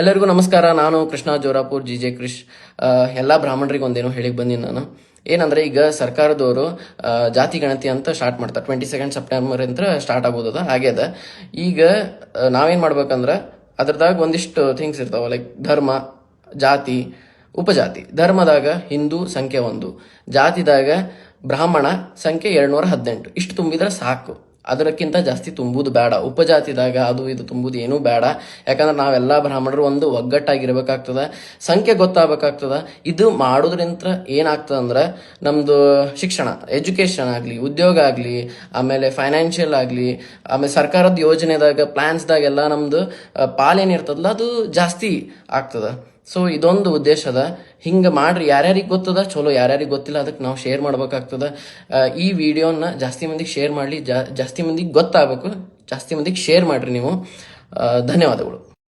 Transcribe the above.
ಎಲ್ಲರಿಗೂ ನಮಸ್ಕಾರ. ನಾನು ಕೃಷ್ಣ ಜೋರಾಪುರ್, ಜಿ ಜೆ ಕೃಷ್. ಎಲ್ಲ ಬ್ರಾಹ್ಮಣರಿಗೆ ಒಂದೇನು ಹೇಳಿಕ್ ಬಂದೀನಿ ನಾನು. ಏನಂದ್ರೆ ಈಗ ಸರ್ಕಾರದವರು ಜಾತಿ ಗಣತಿ ಅಂತ ಸ್ಟಾರ್ಟ್ ಮಾಡ್ತಾರೆ. ಟ್ವೆಂಟಿ ಸೆಕೆಂಡ್ ಸೆಪ್ಟೆಂಬರ್ ಅಂತ ಸ್ಟಾರ್ಟ್ ಹಾಗೆ ಆಗ್ಯದ ಈಗ ನಾವೇನ್ ಮಾಡ್ಬೇಕಂದ್ರ ಅದ್ರದಾಗ ಒಂದಿಷ್ಟು ಥಿಂಗ್ಸ್ ಇರ್ತಾವ ಲೈಕ್ ಧರ್ಮ, ಜಾತಿ, ಉಪಜಾತಿ. ಧರ್ಮದಾಗ ಹಿಂದೂ ಸಂಖ್ಯೆ ಒಂದು. ಜಾತಿದಾಗ ಬ್ರಾಹ್ಮಣ ಸಂಖ್ಯೆ ಎರಡ್ನೂರ ಹದಿನೆಂಟು. ಇಷ್ಟು ತುಂಬಿದ್ರೆ ಸಾಕು. ಅದಕ್ಕಿಂತ ಜಾಸ್ತಿ ತುಂಬುದು ಬೇಡ. ಉಪಜಾತಿದಾಗ ಅದು ಇದು ತುಂಬುದು ಏನೂ ಬೇಡ. ಯಾಕಂದ್ರೆ ನಾವೆಲ್ಲ ಬ್ರಾಹ್ಮಣರು ಒಂದು ಒಗ್ಗಟ್ಟಾಗಿರ್ಬೇಕಾಗ್ತದ, ಸಂಖ್ಯೆ ಗೊತ್ತಾಗಬೇಕಾಗ್ತದ. ಇದು ಮಾಡೋದ್ರಿಂದ ಏನಾಗ್ತದ ಅಂದ್ರೆ ನಮ್ದು ಶಿಕ್ಷಣ ಎಜುಕೇಶನ್ ಆಗಲಿ, ಉದ್ಯೋಗ ಆಗಲಿ, ಆಮೇಲೆ ಫೈನಾನ್ಷಿಯಲ್ ಆಗಲಿ, ಆಮೇಲೆ ಸರ್ಕಾರದ ಯೋಜನೆದಾಗ ಪ್ಲಾನ್ಸ್ದಾಗೆಲ್ಲ ನಮ್ದು ಪಾಲೇನಿರ್ತದಲ್ಲ ಅದು ಜಾಸ್ತಿ ಆಗ್ತದ. ಸೊ ಇದೊಂದು ಉದ್ದೇಶ ಅದ ಹಿಂಗೆ ಮಾಡ್ರಿ, ಯಾರ್ಯಾರಿಗೆ ಗೊತ್ತದ, ಚಲೋ, ಯಾರ್ಯಾರಿಗೆ ಗೊತ್ತಿಲ್ಲ ಅದಕ್ಕೆ ನಾವು ಶೇರ್ ಮಾಡ್ಬೇಕಾಗ್ತದ. ಈ ವಿಡಿಯೋನ ಜಾಸ್ತಿ ಮಂದಿಗೆ ಶೇರ್ ಮಾಡಲಿ ಜಾಸ್ತಿ ಮಂದಿಗೆ ಗೊತ್ತಾಗಬೇಕು, ಜಾಸ್ತಿ ಮಂದಿಗೆ ಶೇರ್ ಮಾಡ್ರಿ ನೀವು. ಧನ್ಯವಾದಗಳು.